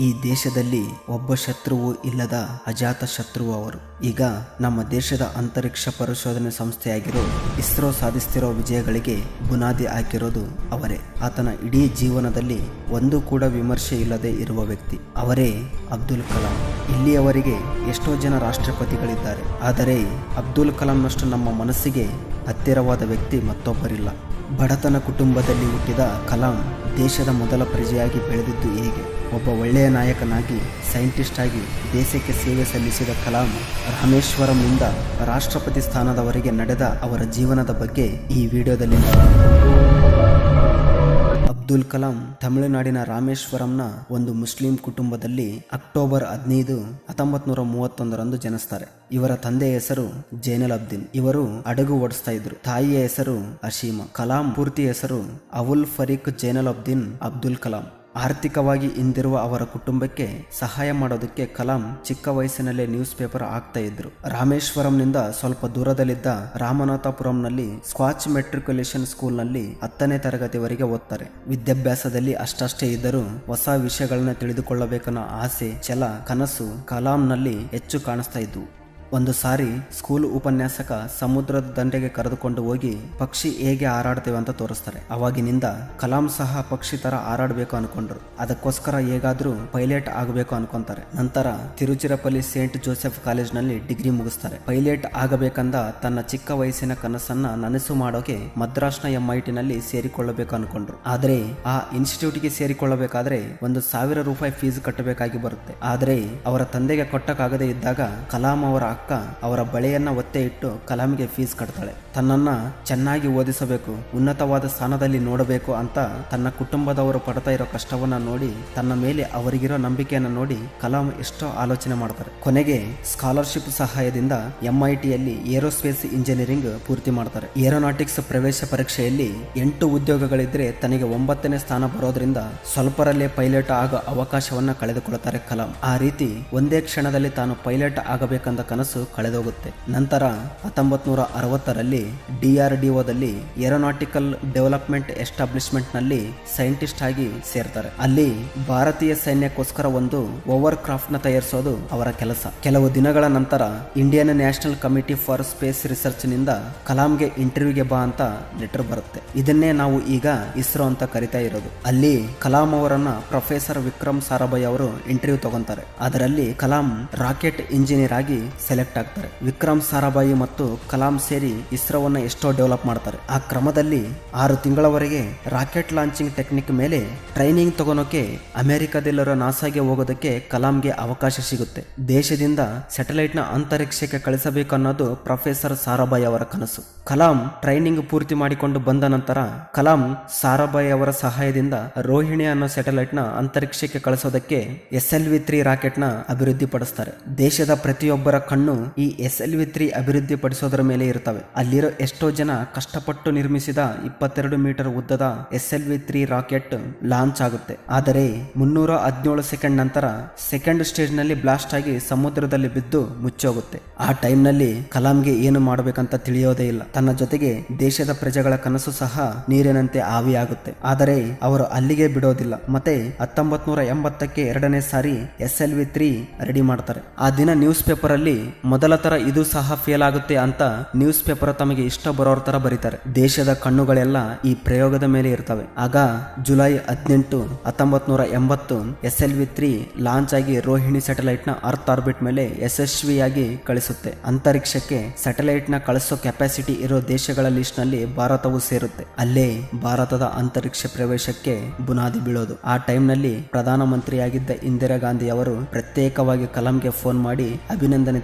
ಈ ದೇಶದಲ್ಲಿ ಒಬ್ಬ ಶತ್ರುವು ಇಲ್ಲದ ಅಜಾತ ಶತ್ರು ಅವರು. ಈಗ ನಮ್ಮ ದೇಶದ ಅಂತರಿಕ್ಷ ಪರಿಶೋಧನೆ ಸಂಸ್ಥೆಯಾಗಿರೋ ಇಸ್ರೋ ಸಾಧಿಸ್ತಿರೋ ವಿಜಯಗಳಿಗೆ ಬುನಾದಿ ಹಾಕಿರೋದು ಅವರೇ. ಆತನ ಇಡೀ ಜೀವನದಲ್ಲಿ ಒಂದು ಕೂಡ ವಿಮರ್ಶೆ ಇಲ್ಲದೆ ಇರುವ ವ್ಯಕ್ತಿ ಅವರೇ ಅಬ್ದುಲ್ ಕಲಾಂ. ಇಲ್ಲಿಯವರೆಗೆ ಎಷ್ಟೋ ಜನ ರಾಷ್ಟ್ರಪತಿಗಳಿದ್ದಾರೆ. ಆದರೆ ಅಬ್ದುಲ್ ಕಲಾಂನಷ್ಟು ನಮ್ಮ ಮನಸ್ಸಿಗೆ ಹತ್ತಿರವಾದ ವ್ಯಕ್ತಿ ಮತ್ತೊಬ್ಬರಿಲ್ಲ. ಬಡತನ ಕುಟುಂಬದಲ್ಲಿ ಹುಟ್ಟಿದ ಕಲಾಂ ದೇಶದ ಮೊದಲ ಪ್ರಜೆಯಾಗಿ ಬೆಳೆದಿದ್ದು ಹೇಗೆ. ಒಬ್ಬ ಒಳ್ಳೆಯ ನಾಯಕನಾಗಿ, ಸೈಂಟಿಸ್ಟ್ ಆಗಿ ದೇಶಕ್ಕೆ ಸೇವೆ ಸಲ್ಲಿಸಿದ ಕಲಾಂ ರಾಮೇಶ್ವರಂನಿಂದ ರಾಷ್ಟ್ರಪತಿ ಸ್ಥಾನದವರೆಗೆ ನಡೆದ ಅವರ ಜೀವನದ ಬಗ್ಗೆ ಈ ವಿಡಿಯೋದಲ್ಲಿ ಅಬ್ದುಲ್ ಕಲಾಂ ತಮಿಳುನಾಡಿನ ರಾಮೇಶ್ವರಂನ ಒಂದು ಮುಸ್ಲಿಂ ಕುಟುಂಬದಲ್ಲಿ ಅಕ್ಟೋಬರ್ ಹದಿನೈದು ಹತ್ತೊಂಬತ್ ನೂರ ಮೂವತ್ತೊಂದರಂದು ಜನಿಸ್ತಾರೆ. ಇವರ ತಂದೆಯ ಹೆಸರು ಜೈನಲ್ ಅಬ್ದಿನ್. ಇವರು ಅಡಗು ಓಡಿಸ್ತಾ ಇದ್ರು. ತಾಯಿಯ ಹೆಸರು ಅಶೀಮಾ. ಕಲಾಂ ಪೂರ್ತಿ ಹೆಸರು ಅವುಲ್ ಫರೀಕ್ ಜೈನಲ್ ಅಬ್ದಿನ್ ಅಬ್ದುಲ್ ಕಲಾಂ. ಆರ್ಥಿಕವಾಗಿ ಹಿಂದಿರುವ ಅವರ ಕುಟುಂಬಕ್ಕೆ ಸಹಾಯ ಮಾಡೋದಕ್ಕೆ ಕಲಾಂ ಚಿಕ್ಕ ವಯಸ್ಸಿನಲ್ಲೇ ನ್ಯೂಸ್ ಪೇಪರ್ ಆಗ್ತಾ ಇದ್ರು. ರಾಮೇಶ್ವರಂನಿಂದ ಸ್ವಲ್ಪ ದೂರದಲ್ಲಿದ್ದ ರಾಮನಾಥಪುರಂನಲ್ಲಿ ಸ್ಕ್ವಾಚ್ ಮೆಟ್ರಿಕ್ಯುಲೇಷನ್ ಸ್ಕೂಲ್ನಲ್ಲಿ ಹತ್ತನೇ ತರಗತಿವರೆಗೆ ಓದ್ತಾರೆ. ವಿದ್ಯಾಭ್ಯಾಸದಲ್ಲಿ ಅಷ್ಟಷ್ಟೇ ಇದ್ದರೂ ಹೊಸ ವಿಷಯಗಳನ್ನ ತಿಳಿದುಕೊಳ್ಳಬೇಕನ್ನೋ ಆಸೆ, ಛಲ, ಕನಸು ಕಲಾಂನಲ್ಲಿ ಹೆಚ್ಚು ಕಾಣಿಸ್ತಾ ಇದ್ವು. ಒಂದು ಸಾರಿ ಸ್ಕೂಲ್ ಉಪನ್ಯಾಸಕ ಸಮುದ್ರದ ದಂಡೆಗೆ ಕರೆದುಕೊಂಡು ಹೋಗಿ ಪಕ್ಷಿ ಹೇಗೆ ಹಾರಾಡ್ತೇವೆ ಅಂತ ತೋರಿಸ್ತಾರೆ. ಅವಾಗಿನಿಂದ ಕಲಾಂ ಸಹ ಪಕ್ಷಿ ತರ ಹಾರಾಡಬೇಕು ಅನ್ಕೊಂಡ್ರು. ಅದಕ್ಕೋಸ್ಕರ ಹೇಗಾದ್ರೂ ಪೈಲಟ್ ಆಗಬೇಕು ಅನ್ಕೊಂತಾರೆ. ನಂತರ ತಿರುಚಿರಪಲ್ಲಿ ಸೇಂಟ್ ಜೋಸೆಫ್ ಕಾಲೇಜ್ನಲ್ಲಿ ಡಿಗ್ರಿ ಮುಗಿಸ್ತಾರೆ. ಪೈಲಟ್ ಆಗಬೇಕಂದ ತನ್ನ ಚಿಕ್ಕ ವಯಸ್ಸಿನ ಕನಸನ್ನ ನನಸು ಮಾಡೋಕೆ ಮದ್ರಾಸ್ನ ಎಂ ಐ ಟಿನಲ್ಲಿ ಸೇರಿಕೊಳ್ಳಬೇಕು ಅನ್ಕೊಂಡ್ರು. ಆದ್ರೆ ಆ ಇನ್ಸ್ಟಿಟ್ಯೂಟ್ಗೆ ಸೇರಿಕೊಳ್ಳಬೇಕಾದ್ರೆ ಒಂದು ಸಾವಿರ ರೂಪಾಯಿ ಫೀಸ್ ಕಟ್ಟಬೇಕಾಗಿ ಬರುತ್ತೆ. ಆದ್ರೆ ಅವರ ತಂದೆಗೆ ಕೊಟ್ಟಕ್ಕಾಗದೇ ಇದ್ದಾಗ ಕಲಾಂ ಅವರ ಅಕ್ಕ ಅವರ ಬಳೆಯನ್ನ ಒತ್ತೆ ಇಟ್ಟು ಕಲಾಂಗೆ ಫೀಸ್ ಕಟ್ತಾಳೆ. ತನ್ನನ್ನ ಚೆನ್ನಾಗಿ ಓದಿಸಬೇಕು, ಉನ್ನತವಾದ ಸ್ಥಾನದಲ್ಲಿ ನೋಡಬೇಕು ಅಂತ ತನ್ನ ಕುಟುಂಬದವರು ಪಡ್ತಾ ಇರೋ ಕಷ್ಟವನ್ನ ನೋಡಿ, ತನ್ನ ಮೇಲೆ ಅವರಿಗಿರೋ ನಂಬಿಕೆಯನ್ನ ನೋಡಿ ಕಲಾಂ ಎಷ್ಟೋ ಆಲೋಚನೆ ಮಾಡ್ತಾರೆ. ಕೊನೆಗೆ ಸ್ಕಾಲರ್ಶಿಪ್ ಸಹಾಯದಿಂದ ಎಂಐಟಿಯಲ್ಲಿ ಏರೋಸ್ಪೇಸ್ ಇಂಜಿನಿಯರಿಂಗ್ ಪೂರ್ತಿ ಮಾಡ್ತಾರೆ. ಏರೋನಾಟಿಕ್ಸ್ ಪ್ರವೇಶ ಪರೀಕ್ಷೆಯಲ್ಲಿ ಎಂಟು ಉದ್ಯೋಗಗಳಿದ್ರೆ ತನಗೆ ಒಂಬತ್ತನೇ ಸ್ಥಾನ ಬರೋದ್ರಿಂದ ಸ್ವಲ್ಪರಲ್ಲೇ ಪೈಲಟ್ ಆಗೋ ಅವಕಾಶವನ್ನ ಕಳೆದುಕೊಳ್ತಾರೆ ಕಲಾಂ. ಆ ರೀತಿ ಒಂದೇ ಕ್ಷಣದಲ್ಲಿ ತಾನು ಪೈಲಟ್ ಆಗಬೇಕಂದ ಕನಸು ಕಳೆದೋಗುತ್ತೆ. ನಂತರ ಹತ್ತೊಂಬತ್ ನೂರ ಅರವತ್ತರಲ್ಲಿ ಡಿಆರ್ಡಿಒದಲ್ಲಿ ಏರೋನಾಟಿಕಲ್ ಡೆವಲಪ್ಮೆಂಟ್ ಎಸ್ಟಾಬ್ಲಿಷ್ಮೆಂಟ್ನಲ್ಲಿ ಸೈಂಟಿಸ್ಟ್ ಆಗಿ ಸೇರ್ತಾರೆ. ಅಲ್ಲಿ ಭಾರತೀಯ ಸೈನ್ಯಕ್ಕೋಸ್ಕರ ಒಂದು ಓವರ್ ಕ್ರಾಫ್ಟ್ನ ತಯಾರಿಸೋದು ಅವರ ಕೆಲಸ. ಕೆಲವು ದಿನಗಳ ನಂತರ Indian national committee for space ರಿಸರ್ಚ್ನಿಂದ ಕಲಾಂಗೆ ಇಂಟರ್ವ್ಯೂಗೆ ಬಾ ಅಂತ ಲೆಟರ್ ಬರುತ್ತೆ. ಇದನ್ನೇ ನಾವು ಈಗ ಇಸ್ರೋ ಅಂತ ಕರಿತಾ ಇರೋದು. ಅಲ್ಲಿ ಕಲಾಂ ಅವರನ್ನ ಪ್ರೊಫೆಸರ್ ವಿಕ್ರಮ್ ಸಾರಾಭಾಯಿ ಅವರು ಇಂಟರ್ವ್ಯೂ ತಗೊಂತಾರೆ. ಅದರಲ್ಲಿ ಕಲಾಂ ರಾಕೆಟ್ ಇಂಜಿನಿಯರ್ ಆಗಿ ಸೆಲೆಕ್ಟ್ ಆಗ್ತಾರೆ. ವಿಕ್ರಮ್ ಸಾರಾಭಾಯಿ ಮತ್ತು ಕಲಾಂ ಸೇರಿ ಇಸ್ರೋವನ್ನ ಎಷ್ಟೋ ಡೆವಲಪ್ ಮಾಡ್ತಾರೆ. ಆ ಕ್ರಮದಲ್ಲಿ ಆರು ತಿಂಗಳವರೆಗೆ ರಾಕೆಟ್ ಲಾಂಚಿಂಗ್ ಟೆಕ್ನಿಕ್ ಮೇಲೆ ಟ್ರೈನಿಂಗ್ ತಗೊಳೋಕೆ ಅಮೆರಿಕದಲ್ಲಿರೋ ನಾಸಾಗೆ ಹೋಗೋದಕ್ಕೆ ಕಲಾಂಗೆ ಅವಕಾಶ ಸಿಗುತ್ತೆ. ದೇಶದಿಂದ ಸ್ಯಾಟಲೈಟ್ನ ಅಂತರಿಕ್ಷಕ್ಕೆ ಕಳಿಸಬೇಕು ಅನ್ನೋದು ಪ್ರೊಫೆಸರ್ ಸಾರಾಭಾಯಿ ಅವರ ಕನಸು. ಕಲಾಂ ಟ್ರೈನಿಂಗ್ ಪೂರ್ತಿ ಮಾಡಿಕೊಂಡು ಬಂದ ನಂತರ ಕಲಾಂ ಸಾರಾಭಾಯಿ ಅವರ ಸಹಾಯದಿಂದ ರೋಹಿಣಿ ಅನ್ನೋ ಸ್ಯಾಟಲೈಟ್ನ ಅಂತರಿಕ್ಷಕ್ಕೆ ಕಳಿಸೋದಕ್ಕೆ ಎಸ್ ಎಲ್ ವಿ ತ್ರೀ ರಾಕೆಟ್ನ ಅಭಿವೃದ್ಧಿ ಪಡಿಸ್ತಾರೆ ದೇಶದ ಪ್ರತಿಯೊಬ್ಬರ ಕಣ್ಣು ಈ ಎಸ್ ಎಲ್ ವಿ ತ್ರೀ ಅಭಿವೃದ್ಧಿ ಪಡಿಸೋದರ ಮೇಲೆ ಇರ್ತವೆ. ಅಲ್ಲಿರೋ ಎಷ್ಟೋ ಜನ ಕಷ್ಟಪಟ್ಟು ನಿರ್ಮಿಸಿದ ಇಪ್ಪತ್ತೆರಡು ಮೀಟರ್ ಉದ್ದದ S L V three rocket launch ಆಗುತ್ತೆ. ಆದರೆ ಮುನ್ನೂರ ಹದಿನೇಳು ಸೆಕೆಂಡ್ ನಂತರ ಸೆಕೆಂಡ್ ಸ್ಟೇಜ್ನಲ್ಲಿ ಬ್ಲಾಸ್ಟ್ ಆಗಿ ಸಮುದ್ರದಲ್ಲಿ ಬಿದ್ದು ಮುಚ್ಚೋಗುತ್ತೆ. ಆ ಟೈಮ್ನಲ್ಲಿ ಕಲಾಂಗೆ ಏನು ಮಾಡಬೇಕಂತ ತಿಳಿಯೋದೇ ಇಲ್ಲ. ತನ್ನ ಜೊತೆಗೆ ದೇಶದ ಪ್ರಜೆಗಳ ಕನಸು ಸಹ ನೀರಿನಂತೆ ಆವಿಯಾಗುತ್ತೆ. ಆದರೆ ಅವರು ಅಲ್ಲಿಗೆ ಬಿಡೋದಿಲ್ಲ. ಮತ್ತೆ ಹತ್ತೊಂಬತ್ ನೂರ ಎಂಬತ್ತಕ್ಕೆ ಎರಡನೇ ಸಾರಿ S L V three ready ಮಾಡ್ತಾರೆ. ಆ ದಿನ ನ್ಯೂಸ್ ಪೇಪರ್ ಅಲ್ಲಿ ಮೊದಲ ತರ ಇದು ಸಹ ಫೇಲ್ ಆಗುತ್ತೆ ಅಂತ ನ್ಯೂಸ್ ಪೇಪರ್ ತಮಗೆ ಇಷ್ಟ ಬರೋರ ತರ ಬರೀತಾರೆ. ದೇಶದ ಕಣ್ಣುಗಳೆಲ್ಲ ಈ ಪ್ರಯೋಗದ ಮೇಲೆ ಇರ್ತವೆ. ಆಗ ಜುಲೈ ಹದಿನೆಂಟು ಹತ್ತೊಂಬತ್ ನೂರ ಎಂಬತ್ತು S L V three launch ಆಗಿ ರೋಹಿಣಿ ಸ್ಯಾಟಲೈಟ್ನ ಅರ್ತ್ ಆರ್ಬಿಟ್ ಮೇಲೆ ಯಶಸ್ವಿಯಾಗಿ ಕಳಿಸುತ್ತೆ. ಅಂತರಿಕ್ಷಕ್ಕೆ ಸ್ಯಾಟಲೈಟ್ನ ಕಳಿಸೋ ಕೆಪಾಸಿಟಿ ಇರೋ ದೇಶಗಳ ಲಿಸ್ಟ್ನಲ್ಲಿ ಭಾರತವು ಸೇರುತ್ತೆ. ಅಲ್ಲೇ ಭಾರತದ ಅಂತರಿಕ್ಷ ಪ್ರವೇಶಕ್ಕೆ ಬುನಾದಿ ಬೀಳೋದು. ಆ ಟೈಮ್ನಲ್ಲಿ ಪ್ರಧಾನಮಂತ್ರಿಯಾಗಿದ್ದ ಇಂದಿರಾ ಗಾಂಧಿ ಅವರು ಪ್ರತ್ಯೇಕವಾಗಿ ಕಲಾಂಗೆ ಫೋನ್ ಮಾಡಿ ಅಭಿನಂದನೆ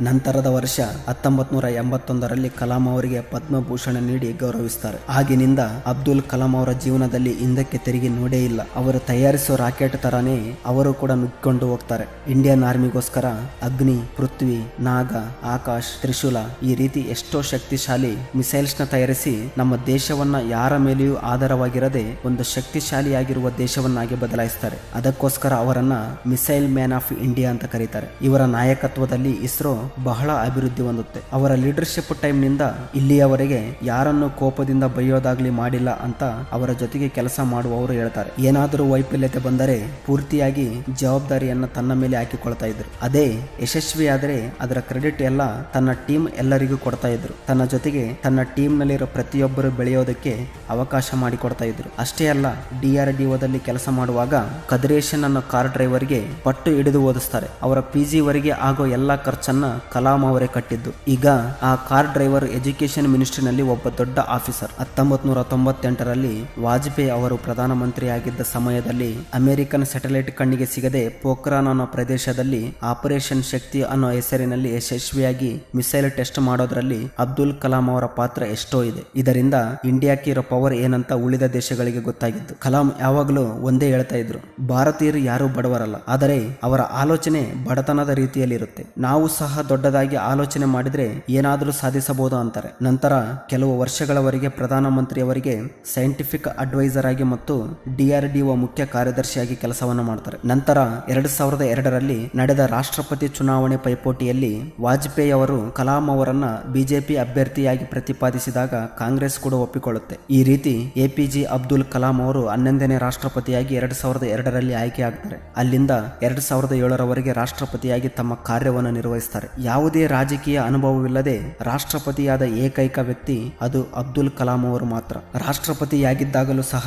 ನಂತರದ ವರ್ಷ ಹತ್ತೊಂಬತ್ ನೂರ ಎಂಬತ್ತೊಂದರಲ್ಲಿ ಕಲಾಂ ಅವರಿಗೆ ಪದ್ಮಭೂಷಣ ನೀಡಿ ಗೌರವಿಸ್ತಾರೆ. ಆಗಿನಿಂದ ಅಬ್ದುಲ್ ಕಲಾಂ ಅವರ ಜೀವನದಲ್ಲಿ ಹಿಂದಕ್ಕೆ ತಿರುಗಿ ನೋಡೇ ಇಲ್ಲ. ಅವರು ತಯಾರಿಸುವ ರಾಕೆಟ್ ತರಾನೇ ಅವರು ಕೂಡ ನುಗ್ಕೊಂಡು ಹೋಗ್ತಾರೆ. ಇಂಡಿಯನ್ ಆರ್ಮಿಗೋಸ್ಕರ ಅಗ್ನಿ, ಪೃಥ್ವಿ, ನಾಗ, ಆಕಾಶ್, ತ್ರಿಶೂಲ ಈ ರೀತಿ ಎಷ್ಟೋ ಶಕ್ತಿಶಾಲಿ ಮಿಸೈಲ್ಸ್ನ ತಯಾರಿಸಿ ನಮ್ಮ ದೇಶವನ್ನ ಯಾರ ಮೇಲೆಯೂ ಆಧಾರವಾಗಿರದೆ ಒಂದು ಶಕ್ತಿಶಾಲಿಯಾಗಿರುವ ದೇಶವನ್ನಾಗಿ ಬದಲಾಯಿಸ್ತಾರೆ. ಅದಕ್ಕೋಸ್ಕರ ಅವರನ್ನ ಮಿಸೈಲ್ ಮ್ಯಾನ್ ಆಫ್ ಇಂಡಿಯಾ ಅಂತ ಕರೀತಾರೆ. ಇವರ ನಾಯಕತ್ವದಲ್ಲಿ ಇಸ್ರೋ ಬಹಳ ಅಭಿವೃದ್ಧಿ ಹೊಂದುತ್ತೆ. ಅವರ ಲೀಡರ್ಶಿಪ್ ಟೈಮ್ನಿಂದ ಇಲ್ಲಿಯವರೆಗೆ ಯಾರನ್ನು ಕೋಪದಿಂದ ಬೈಯೋದಾಗ್ಲಿ ಮಾಡಿಲ್ಲ ಅಂತ ಅವರ ಜೊತೆಗೆ ಕೆಲಸ ಮಾಡುವವರು ಹೇಳ್ತಾರೆ. ಏನಾದರೂ ವೈಫಲ್ಯತೆ ಬಂದರೆ ಪೂರ್ತಿಯಾಗಿ ಜವಾಬ್ದಾರಿಯನ್ನ ತನ್ನ ಮೇಲೆ ಹಾಕಿಕೊಳ್ತಾ ಇದ್ರು. ಅದೇ ಯಶಸ್ವಿಯಾದರೆ ಅದರ ಕ್ರೆಡಿಟ್ ಎಲ್ಲ ತನ್ನ ಟೀಮ್ ಎಲ್ಲರಿಗೂ ಕೊಡ್ತಾ ಇದ್ರು. ತನ್ನ ಜೊತೆಗೆ ತನ್ನ ಟೀಮ್ ನಲ್ಲಿರೋ ಪ್ರತಿಯೊಬ್ಬರು ಬೆಳೆಯೋದಕ್ಕೆ ಅವಕಾಶ ಮಾಡಿಕೊಡ್ತಾ ಇದ್ರು. ಅಷ್ಟೇ ಅಲ್ಲ, ಡಿ ಆರ್ ಡಿ ಓದಲ್ಲಿ ಕೆಲಸ ಮಾಡುವಾಗ ಕದ್ರೇಶನ್ ಅನ್ನೋ ಕಾರ್ ಡ್ರೈವರ್ಗೆ ಪಟ್ಟು ಹಿಡಿದು ಓದಿಸ್ತಾರೆ. ಅವರ ಪಿ ಜಿ ವರೆಗೆ ಆಗೋ ಎಲ್ಲಾ ಖರ್ಚನ್ನ ಕಲಾಂ ಅವರೇ ಕಟ್ಟಿದ್ದು. ಈಗ ಆ ಕಾರ್ ಡ್ರೈವರ್ ಎಜುಕೇಶನ್ ಮಿನಿಸ್ಟ್ರಿನಲ್ಲಿ ಒಬ್ಬ ದೊಡ್ಡ ಆಫೀಸರ್. ಹತ್ತೊಂಬತ್ ನೂರ ತೊಂಬತ್ತೆಂಟರಲ್ಲಿ ವಾಜಪೇಯಿ ಅವರು ಪ್ರಧಾನಮಂತ್ರಿ ಆಗಿದ್ದ ಸಮಯದಲ್ಲಿ ಅಮೆರಿಕನ್ ಸ್ಯಾಟಲೈಟ್ ಕಣ್ಣಿಗೆ ಸಿಗದೆ ಪೋಖ್ರಾನ್ ಅನ್ನೋ ಪ್ರದೇಶದಲ್ಲಿ ಆಪರೇಷನ್ ಶಕ್ತಿ ಅನ್ನೋ ಹೆಸರಿನಲ್ಲಿ ಯಶಸ್ವಿಯಾಗಿ ಮಿಸೈಲ್ ಟೆಸ್ಟ್ ಮಾಡೋದ್ರಲ್ಲಿ ಅಬ್ದುಲ್ ಕಲಾಂ ಅವರ ಪಾತ್ರ ಎಷ್ಟೋ ಇದೆ. ಇದರಿಂದ ಇಂಡಿಯಾಕ್ಕೆ ಇರೋ ಪವರ್ ಏನಂತ ಉಳಿದ ದೇಶಗಳಿಗೆ ಗೊತ್ತಾಗಿತ್ತು. ಕಲಾಂ ಯಾವಾಗಲೂ ಒಂದೇ ಹೇಳ್ತಾ ಇದ್ರು, ಭಾರತೀಯರು ಯಾರೂ ಬಡವರಲ್ಲ. ಆದರೆ ಅವರ ಆಲೋಚನೆ ಬಡತನದ ರೀತಿಯಲ್ಲಿ ಇರುತ್ತೆ ನಾವು ಸಹ ದೊಡ್ಡದಾಗಿ ಆಲೋಚನೆ ಮಾಡಿದ್ರೆ ಏನಾದರೂ ಸಾಧಿಸಬಹುದು ಅಂತಾರೆ. ನಂತರ ಕೆಲವು ವರ್ಷಗಳವರೆಗೆ ಪ್ರಧಾನಮಂತ್ರಿಯವರಿಗೆ ಸೈಂಟಿಫಿಕ್ ಅಡ್ವೈಸರ್ ಆಗಿ ಮತ್ತು ಡಿಆರ್ಡಿಒ ಮುಖ್ಯ ಕಾರ್ಯದರ್ಶಿಯಾಗಿ ಕೆಲಸವನ್ನು ಮಾಡ್ತಾರೆ. ನಂತರ ಎರಡ್ ಸಾವಿರದ ಎರಡರಲ್ಲಿ ನಡೆದ ರಾಷ್ಟ್ರಪತಿ ಚುನಾವಣೆ ಪೈಪೋಟಿಯಲ್ಲಿ ವಾಜಪೇಯಿ ಅವರು ಕಲಾಂ ಅವರನ್ನ ಬಿಜೆಪಿ ಅಭ್ಯರ್ಥಿಯಾಗಿ ಪ್ರತಿಪಾದಿಸಿದಾಗ ಕಾಂಗ್ರೆಸ್ ಕೂಡ ಒಪ್ಪಿಕೊಳ್ಳುತ್ತೆ. ಈ ರೀತಿ ಎಪಿಜೆ ಅಬ್ದುಲ್ ಕಲಾಂ ಅವರು ಹನ್ನೊಂದನೇ ರಾಷ್ಟ್ರಪತಿಯಾಗಿ ಎರಡ್ ಸಾವಿರದ ಎರಡರಲ್ಲಿ ಆಯ್ಕೆಯಾಗ್ತಾರೆ. ಅಲ್ಲಿಂದ ಎರಡ್ ಸಾವಿರದ ಏಳರವರೆಗೆ ರಾಷ್ಟ್ರಪತಿಯಾಗಿ ತಮ್ಮ ಕಾರ್ಯವನ್ನು ನಿರ್ವಹಿಸ್ತಾರೆ ಯಾವುದೇ ರಾಜಕೀಯ ಅನುಭವವಿಲ್ಲದೆ ರಾಷ್ಟ್ರಪತಿಯಾದ ಏಕೈಕ ವ್ಯಕ್ತಿ ಅದು ಅಬ್ದುಲ್ ಕಲಾಂ ಅವರು ಮಾತ್ರ. ರಾಷ್ಟ್ರಪತಿಯಾಗಿದ್ದಾಗಲೂ ಸಹ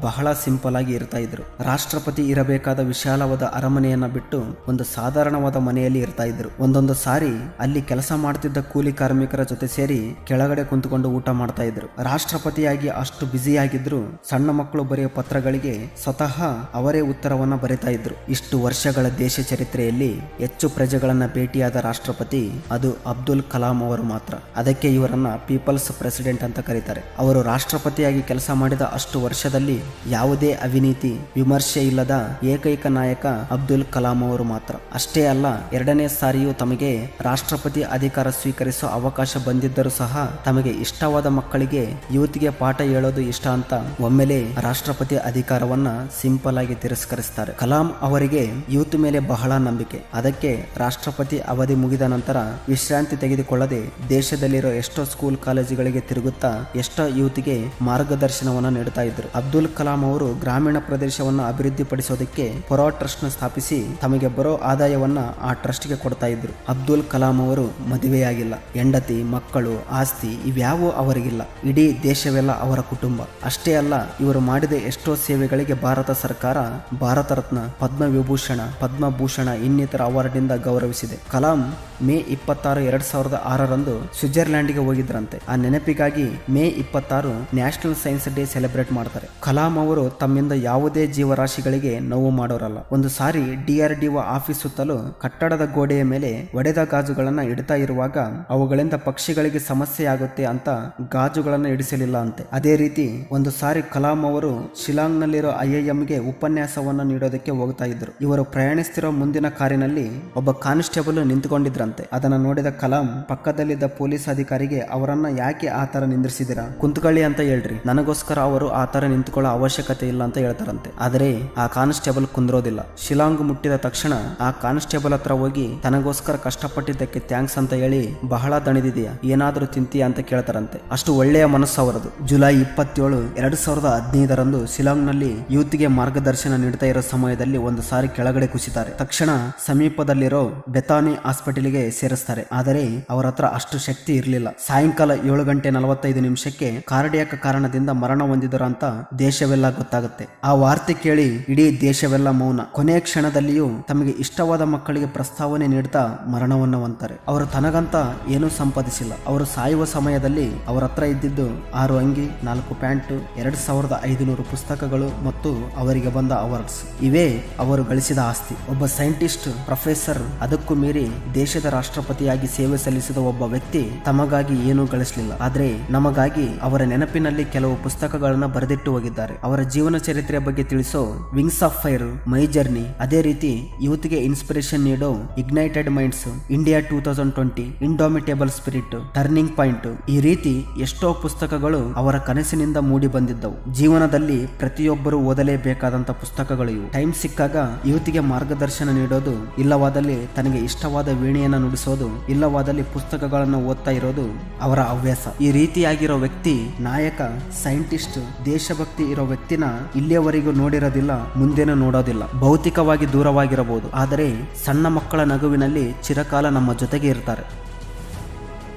ಬಹಳ ಸಿಂಪಲ್ ಆಗಿ ಇರ್ತಾ ಇದ್ರು. ರಾಷ್ಟ್ರಪತಿ ಇರಬೇಕಾದ ವಿಶಾಲವಾದ ಅರಮನೆಯನ್ನ ಬಿಟ್ಟು ಒಂದು ಸಾಧಾರಣವಾದ ಮನೆಯಲ್ಲಿ ಇರ್ತಾ ಇದ್ರು. ಒಂದೊಂದು ಸಾರಿ ಅಲ್ಲಿ ಕೆಲಸ ಮಾಡ್ತಿದ್ದ ಕೂಲಿ ಕಾರ್ಮಿಕರ ಜೊತೆ ಸೇರಿ ಕೆಳಗಡೆ ಕುಂತುಕೊಂಡು ಊಟ ಮಾಡ್ತಾ ಇದ್ರು. ರಾಷ್ಟ್ರಪತಿಯಾಗಿ ಅಷ್ಟು ಬ್ಯುಸಿಯಾಗಿದ್ರು ಸಣ್ಣ ಮಕ್ಕಳು ಬರೆಯೋ ಪತ್ರಗಳಿಗೆ ಸ್ವತಃ ಅವರೇ ಉತ್ತರವನ್ನ ಬರಿತಾ ಇದ್ರು. ಇಷ್ಟು ವರ್ಷಗಳ ದೇಶ ಚರಿತ್ರೆಯಲ್ಲಿ ಹೆಚ್ಚು ಪ್ರಜೆಗಳನ್ನ ಭೇಟಿಯಾದ ರಾಷ್ಟ್ರಪತಿ ಅದು ಅಬ್ದುಲ್ ಕಲಾಂ ಅವರು ಮಾತ್ರ. ಅದಕ್ಕೆ ಇವರನ್ನ ಪೀಪಲ್ಸ್ ಪ್ರೆಸಿಡೆಂಟ್ ಅಂತ ಕರೀತಾರೆ. ಅವರು ರಾಷ್ಟ್ರಪತಿಯಾಗಿ ಕೆಲಸ ಮಾಡಿದ ಅಷ್ಟು ವರ್ಷದಲ್ಲಿ ಯಾವುದೇ ಅವಿನೀತಿ, ವಿಮರ್ಶೆ ಇಲ್ಲದ ಏಕೈಕ ನಾಯಕ ಅಬ್ದುಲ್ ಕಲಾಂ ಅವರು ಮಾತ್ರ. ಅಷ್ಟೇ ಅಲ್ಲ, ಎರಡನೇ ಸಾರಿಯೂ ತಮಗೆ ರಾಷ್ಟ್ರಪತಿ ಅಧಿಕಾರ ಸ್ವೀಕರಿಸೋ ಅವಕಾಶ ಬಂದಿದ್ದರೂ ಸಹ ತಮಗೆ ಇಷ್ಟವಾದ ಮಕ್ಕಳಿಗೆ ಯೂತ್ಗೆ ಪಾಠ ಹೇಳೋದು ಇಷ್ಟ ಅಂತ ಒಮ್ಮೆಲೆ ರಾಷ್ಟ್ರಪತಿ ಅಧಿಕಾರವನ್ನ ಸಿಂಪಲ್ ಆಗಿ ತಿರಸ್ಕರಿಸ್ತಾರೆ. ಕಲಾಂ ಅವರಿಗೆ ಯೂತ್ ಮೇಲೆ ಬಹಳ ನಂಬಿಕೆ. ಅದಕ್ಕೆ ರಾಷ್ಟ್ರಪತಿ ಅವಧಿ ಮುಗಿದ ನಂತರ ವಿಶ್ರಾಂತಿ ತೆಗೆದುಕೊಳ್ಳದೆ ದೇಶದಲ್ಲಿರೋ ಎಷ್ಟೋ ಸ್ಕೂಲ್ ಕಾಲೇಜುಗಳಿಗೆ ತಿರುಗುತ್ತಾ ಎಷ್ಟೋ ಯುವತಿಗೆ ಮಾರ್ಗದರ್ಶನವನ್ನ ನೀಡುತ್ತಾ ಇದ್ರು. ಅಬ್ದುಲ್ ಕಲಾಂ ಅವರು ಗ್ರಾಮೀಣ ಪ್ರದೇಶವನ್ನು ಅಭಿವೃದ್ಧಿಪಡಿಸೋದಕ್ಕೆ ಪೊರಾ ಟ್ರಸ್ಟ್ನ ಸ್ಥಾಪಿಸಿ ತಮಗೆ ಬರೋ ಆದಾಯವನ್ನ ಆ ಟ್ರಸ್ಟ್ಗೆ ಕೊಡ್ತಾ ಇದ್ರು. ಅಬ್ದುಲ್ ಕಲಾಂ ಅವರು ಮದುವೆಯಾಗಿಲ್ಲ. ಹೆಂಡತಿ, ಮಕ್ಕಳು, ಆಸ್ತಿ ಇವ್ಯಾವೂ ಅವರಿಗಿಲ್ಲ. ಇಡೀ ದೇಶವೆಲ್ಲ ಅವರ ಕುಟುಂಬ. ಅಷ್ಟೇ ಅಲ್ಲ, ಇವರು ಮಾಡಿದ ಎಷ್ಟೋ ಸೇವೆಗಳಿಗೆ ಭಾರತ ಸರ್ಕಾರ, ಭಾರತ ರತ್ನ ಪದ್ಮ ವಿಭೂಷಣ ಪದ್ಮಭೂಷಣ ಇನ್ನಿತರ ಅವಾರ್ಡ್ನಿಂದ ಗೌರವಿಸಿದೆ. ಕಲಾಂ ಮೇ ಇಪ್ಪತ್ತಾರು ಎರಡ್ ಸಾವಿರದ ಆರರಂದು ಸ್ವಿಟ್ಜರ್ಲ್ಯಾಂಡ್ಗೆ ಹೋಗಿದ್ರಂತೆ. ಆ ನೆನಪಿಗಾಗಿ ಮೇ ಇಪ್ಪತ್ತಾರು ನ್ಯಾಷನಲ್ ಸೈನ್ಸ್ ಡೇ ಸೆಲೆಬ್ರೇಟ್ ಮಾಡ್ತಾರೆ. ಕಲಾಂ ಅವರು ತಮ್ಮಿಂದ ಯಾವುದೇ ಜೀವರಾಶಿಗಳಿಗೆ ನೋವು ಮಾಡೋರಲ್ಲ. ಒಂದು ಸಾರಿ ಡಿಆರ್ಡಿಒ ಆಫೀಸ್ ಸುತ್ತಲೂ ಕಟ್ಟಡದ ಗೋಡೆಯ ಮೇಲೆ ಒಡೆದ ಗಾಜುಗಳನ್ನ ಇಡ್ತಾ ಇರುವಾಗ ಅವುಗಳಿಂದ ಪಕ್ಷಿಗಳಿಗೆ ಸಮಸ್ಯೆ ಆಗುತ್ತೆ ಅಂತ ಗಾಜುಗಳನ್ನ ಇಡಿಸಲಿಲ್ಲ ಅಂತೆ. ಅದೇ ರೀತಿ ಒಂದು ಸಾರಿ ಕಲಾಂ ಅವರು ಶಿಲಾಂಗ್ನಲ್ಲಿರೋ ಐಐಎಂಗೆ ಉಪನ್ಯಾಸವನ್ನ ನೀಡೋದಕ್ಕೆ ಹೋಗ್ತಾ ಇದ್ರು. ಇವರು ಪ್ರಯಾಣಿಸ್ತಿರೋ ಮುಂದಿನ ಕಾರಿನಲ್ಲಿ ಒಬ್ಬ ಕಾನ್ಸ್ಟೇಬಲ್ ನಿಂತುಕೊಂಡಿದ್ರಂತೆ. ಅದನ್ನ ನೋಡಿದ ಕಲಾಂ, ಪಕ್ಕದಲ್ಲಿದ್ದ ಪೊಲೀಸ್ ಅಧಿಕಾರಿಗೆ, ಅವರನ್ನ ಯಾಕೆ ಆ ತರ ನಿಂದ್ರಿಸಿದಿರಾ? ಕುಂತ್ಕೊಳ್ಳಿ ಅಂತ ಹೇಳ್ರಿ. ನನಗೋಸ್ಕರ ಅವರು ಆ ತರ ನಿಂತ್ಕೊಳ್ಳೋ ಅವಶ್ಯಕತೆ ಇಲ್ಲ ಅಂತ ಹೇಳ್ತಾರಂತೆ. ಆದರೆ ಆ ಕಾನ್ಸ್ಟೇಬಲ್ ಕುಂದ್ರೋದಿಲ್ಲ. ಶಿಲಾಂಗ್ ಮುಟ್ಟಿದ ತಕ್ಷಣ ಆ ಕಾನ್ಸ್ಟೇಬಲ್ ಹತ್ರ ಹೋಗಿ, ತನಗೋಸ್ಕರ ಕಷ್ಟಪಟ್ಟಿದ್ದಕ್ಕೆ ಥ್ಯಾಂಕ್ಸ್ ಅಂತ ಹೇಳಿ, ಬಹಳ ದಣಿದಿದೆಯಾ? ಏನಾದರೂ ತಿಂತೀಯಾ ಅಂತ ಕೇಳ್ತಾರಂತೆ. ಅಷ್ಟು ಒಳ್ಳೆಯ ಮನಸ್ಸು ಅವರದು. ಜುಲೈ ಇಪ್ಪತ್ತೇಳು, ಎರಡು ಸಾವಿರದ ಹದಿನೈದರಂದು ಶಿಲಾಂಗ್ನಲ್ಲಿ ಯೂತ್ಗೆ ಮಾರ್ಗದರ್ಶನ ನೀಡ್ತಾ ಇರೋ ಸಮಯದಲ್ಲಿ ಒಂದು ಸಾರಿ ಕೆಳಗಡೆ ಕುಸಿತಾರೆ. ತಕ್ಷಣ ಸಮೀಪದಲ್ಲಿರೋ ಬೆತಾನಿ ಹಾಸ್ಪಿಟಲ್ಗೆ ಸೇರಿಸ್ತಾರೆ. ಆದರೆ ಅವರ ಹತ್ರ ಅಷ್ಟು ಶಕ್ತಿ ಇರಲಿಲ್ಲ. ಸಾಯಂಕಾಲ ಏಳು ಗಂಟೆ ನಲವತ್ತೈದು ನಿಮಿಷಕ್ಕೆ ಕಾರ್ಡಿಯಾಕ್ ಕಾರಣದಿಂದ ಮರಣ ಹೊಂದಿದರು ಅಂತ ದೇಶವೆಲ್ಲ ಗೊತ್ತಾಗುತ್ತೆ. ಆ ವಾರ್ತೆ ಕೇಳಿ ಇಡೀ ದೇಶವೆಲ್ಲ ಮೌನ. ಕೊನೆಯ ಕ್ಷಣದಲ್ಲಿಯೂ ತಮಗೆ ಇಷ್ಟವಾದ ಮಕ್ಕಳಿಗೆ ಪ್ರಸ್ತಾವನೆ ನೀಡ್ತಾ ಮರಣವನ್ನ ಹೊಂತಾರೆ ಅವರು ತನಗಂತ ಏನೂ ಸಂಪಾದಿಸಿಲ್ಲ. ಅವರು ಸಾಯುವ ಸಮಯದಲ್ಲಿ ಅವರ ಹತ್ರ ಇದ್ದಿದ್ದು ಆರು ಅಂಗಿ, ನಾಲ್ಕು ಪ್ಯಾಂಟು, ಎರಡ್ ಸಾವಿರದ ಐದುನೂರು ಪುಸ್ತಕಗಳು ಮತ್ತು ಅವರಿಗೆ ಬಂದ ಅವಾರ್ಡ್ಸ್. ಇವೇ ಅವರು ಗಳಿಸಿದ ಆಸ್ತಿ. ಒಬ್ಬ ಸೈಂಟಿಸ್ಟ್, ಪ್ರೊಫೆಸರ್, ಅದಕ್ಕೂ ಮೀರಿ ದೇಶದ ರಾಷ್ಟ್ರಪತಿಯಾಗಿ ಸೇವೆ ಸಲ್ಲಿಸಿದ ಒಬ್ಬ ವ್ಯಕ್ತಿ ತಮಗಾಗಿ ಏನೂ ಗಳಿಸಲಿಲ್ಲ. ಆದ್ರೆ ನಮಗಾಗಿ ಅವರ ನೆನಪಿನಲ್ಲಿ ಕೆಲವು ಪುಸ್ತಕಗಳನ್ನ ಬರೆದಿಟ್ಟು ಹೋಗಿದ್ದಾರೆ. ಅವರ ಜೀವನ ಚರಿತ್ರೆಯ ಬಗ್ಗೆ ತಿಳಿಸೋ wings of fire my journey ಅದೇ ರೀತಿ ಯೂತ್ಗೆ ಇನ್ಸ್ಪಿರೇಷನ್ ನೀಡೋ ignited minds India two thousand twenty indomitable spirit turning point ಈ ರೀತಿ ಎಷ್ಟೋ ಪುಸ್ತಕಗಳು ಅವರ ಕನಸಿನಿಂದ ಮೂಡಿ ಬಂದಿದ್ದವು. ಜೀವನದಲ್ಲಿ ಪ್ರತಿಯೊಬ್ಬರು ಓದಲೇಬೇಕಾದಂತ ಪುಸ್ತಕಗಳು ಇವು. ಟೈಮ್ ಸಿಕ್ಕಾಗ ಯುವತಿಗೆ ಮಾರ್ಗದರ್ಶನ ನೀಡೋದು ಇಲ್ಲವಾದಲ್ಲಿ ತನಗೆ ಇಷ್ಟವಾದ ಇಷ್ಟವಾದ ವೀಣೆಯನ್ನು ನುಡಿಸೋದು, ಇಲ್ಲವಾದಲ್ಲಿ ಪುಸ್ತಕಗಳನ್ನು ಓದ್ತಾ ಇರೋದು ಅವರ ಹವ್ಯಾಸ. ಈ ರೀತಿಯಾಗಿರೋ ವ್ಯಕ್ತಿ, ನಾಯಕ, ಸೈಂಟಿಸ್ಟ್, ದೇಶಭಕ್ತಿ ಇರೋ ವ್ಯಕ್ತಿನ ಇಲ್ಲಿಯವರೆಗೂ ನೋಡಿರೋದಿಲ್ಲ, ಮುಂದೇನೂ ನೋಡೋದಿಲ್ಲ. ಭೌತಿಕವಾಗಿ ದೂರವಾಗಿರಬಹುದು, ಆದರೆ ಸಣ್ಣ ಮಕ್ಕಳ ನಗುವಿನಲ್ಲಿ ಚಿರಕಾಲ ನಮ್ಮ ಜೊತೆಗೆ ಇರ್ತಾರೆ.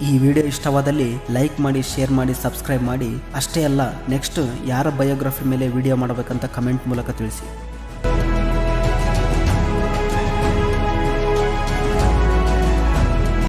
ಈ ವಿಡಿಯೋ ಇಷ್ಟವಾದಲ್ಲಿ ಲೈಕ್ ಮಾಡಿ, ಶೇರ್ ಮಾಡಿ, ಸಬ್ಸ್ಕ್ರೈಬ್ ಮಾಡಿ. ಅಷ್ಟೇ ಅಲ್ಲ, ನೆಕ್ಸ್ಟ್ ಯಾರ ಬಯೋಗ್ರಫಿ ಮೇಲೆ ವಿಡಿಯೋ ಮಾಡಬೇಕಂತ ಕಮೆಂಟ್ ಮೂಲಕ ತಿಳಿಸಿ.